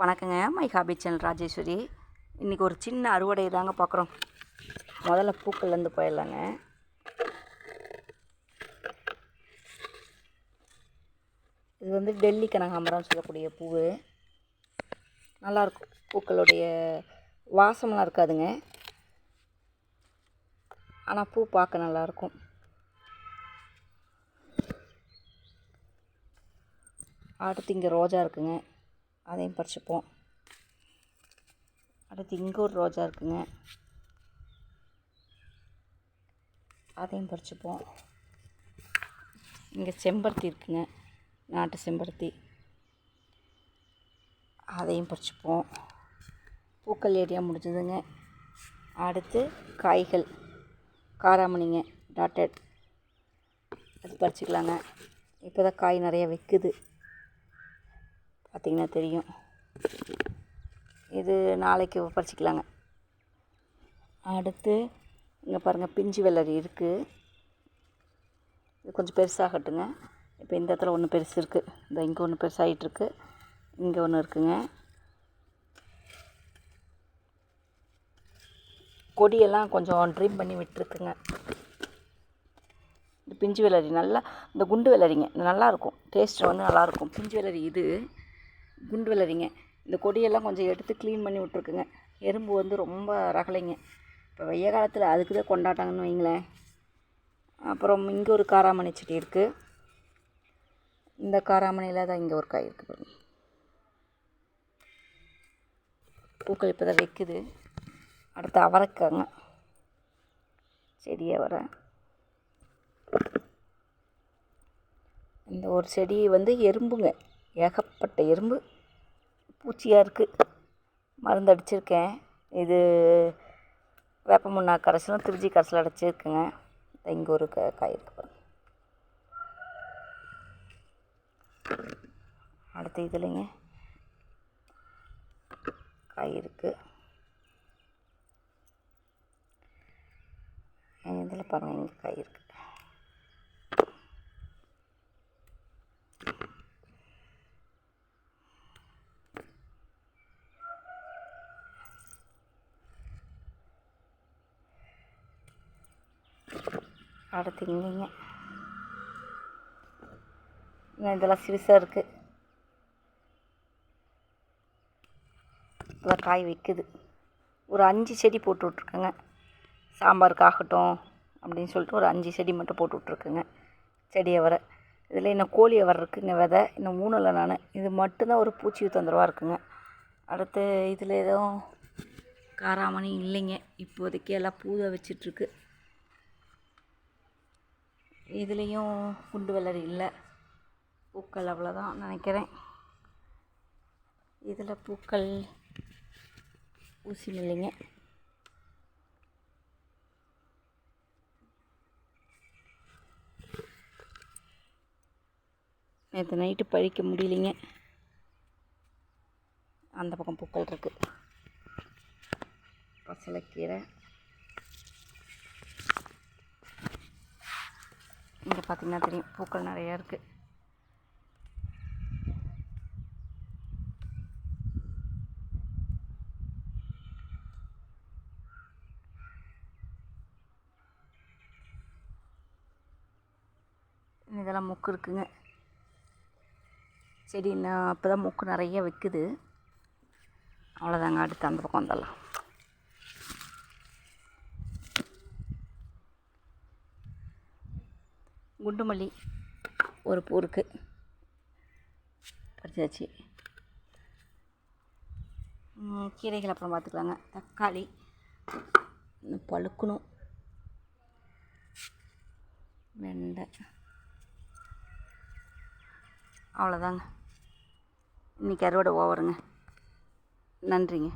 வணக்கங்க. My hobby channel Rajeswari. இன்றைக்கி ஒரு சின்ன அறுவடை தாங்க பார்க்குறோம். முதல்ல பூக்கள்லேருந்து போயிடலாங்க. இது வந்து டெல்லி கனகாம்பரம் சொல்லக்கூடிய பூ நல்லாயிருக்கும். பூக்களுடைய வாசம்லாம் இருக்காதுங்க. ஆனால் பூ பார்க்க நல்லாயிருக்கும். அடுத்து இங்கே ரோஜா இருக்குங்க. அதையும் பறிச்சுப்போம். அடுத்து இங்கே ஒரு ரோஜா இருக்குங்க. அதையும் பறிச்சுப்போம். இங்கே செம்பருத்தி இருக்குங்க. நாட்டு செம்பருத்தி. அதையும் பறிச்சுப்போம். பூக்கள் ஏரியா முடிஞ்சதுங்க. அடுத்து காய்கள். காராமணிங்க டாட்டட் அது பறிச்சுக்கலாங்க. இப்போ தான் காய் நிறைய வைக்குது. பார்த்திங்கன்னா தெரியும். இது நாளைக்கு பறிச்சிக்கலாங்க. அடுத்து இங்கே பாருங்கள் பிஞ்சு வெள்ளரி இருக்குது இது கொஞ்சம் பெருசாகட்டுங்க. இப்போ இந்த இடத்துல ஒன்று பெருசு இருக்குது இந்த இங்கே ஒன்று பெருசாகிட்டுருக்கு இங்கே ஒன்று இருக்குங்க. கொடியெல்லாம் கொஞ்சம் ட்ரீம் பண்ணி விட்டுருக்குங்க. இந்த பிஞ்சு வெள்ளரி நல்லா இந்த குண்டு வெள்ளரிங்க நல்லாயிருக்கும் டேஸ்ட் வந்து நல்லாயிருக்கும் பிஞ்சு வெள்ளரி இது. குண்டு வெள்ளரிங்க இந்த கொடியெல்லாம் கொஞ்சம் எடுத்து க்ளீன் பண்ணி விட்ருக்குங்க எறும்பு வந்து ரொம்ப ரகலைங்க இப்போ வெய்ய காலத்தில் அதுக்கு தான் கொண்டாட்டாங்கன்னு வைங்களேன். அப்புறம் இங்கே ஒரு காராமணி செடி இருக்குது இந்த காராமணியில் தான் இங்கே ஒரு காய் இருக்குது பூக்கள் இப்போ தான் வைக்குது. அடுத்து அவரைக்காங்க. செடியை வர. இந்த ஒரு செடி வந்து எறும்புங்க. ஏகப்பட்ட எறும்பு பூச்சியாக இருக்குது மருந்து அடிச்சிருக்கேன். இது வேப்ப முன்னா கரைசலும் திருச்சி கரைசலும் அடிச்சிருக்குங்க. இங்கே ஒரு க காய் இருக்கு அடுத்த அடுத்து இதுலைங்க காய் இருக்குது இதில் பாருங்கள் இங்கே காய் இருக்குது அடுத்து இங்கேங்க இதெல்லாம் சிறுசாக இருக்குது இதெல்லாம் காய் வைக்குது. ஒரு அஞ்சு செடி போட்டு விட்ருக்கேங்க சாம்பாருக்கு ஆகட்டும் அப்படின்னு சொல்லிட்டு ஒரு அஞ்சு செடி மட்டும் போட்டு விட்ருக்குங்க செடியை வர. இதில் இன்னும் கோழி வர இருக்குங்க விதை இன்னும் மூணில் நான். இது மட்டும்தான் ஒரு பூச்சி தொந்தரவாக இருக்குங்க. அடுத்து இதில் எதுவும் காராமணி இல்லைங்க. இப்போதைக்கு எல்லாம் பூவை வச்சிட்ருக்கு. இதுலேயும் குண்டு வெள்ளரி இல்லை. பூக்கள் அவ்வளோதான் நினைக்கிறேன். இதில் பூக்கள் ஊசி இல்லைங்க. நேற்று நைட்டு பழிக்க முடியலைங்க. அந்த பக்கம் பூக்கள் இருக்குது பசலைக்கீரை. இங்கே பார்த்தீங்கன்னா தெரியும். பூக்கள் நிறையா இருக்குது இதெல்லாம் மொக்கு இருக்குங்க. செடி நான் இப்போ தான் மொக்கு நிறைய வைக்குது. அவ்வளோதாங்க அடுத்து அந்த பக்கம் வந்துடலாம் குண்டு மல்லி ஒரு பூ இருக்குது பறிச்சாச்சு கீரைகள் அப்புறம் பார்த்துக்கலாங்க. தக்காளி பழுக்கணும். வெண்டை. அவ்வளோதாங்க. இன்றைக்கி அறுவடை ஓவருங்க. நன்றிங்க.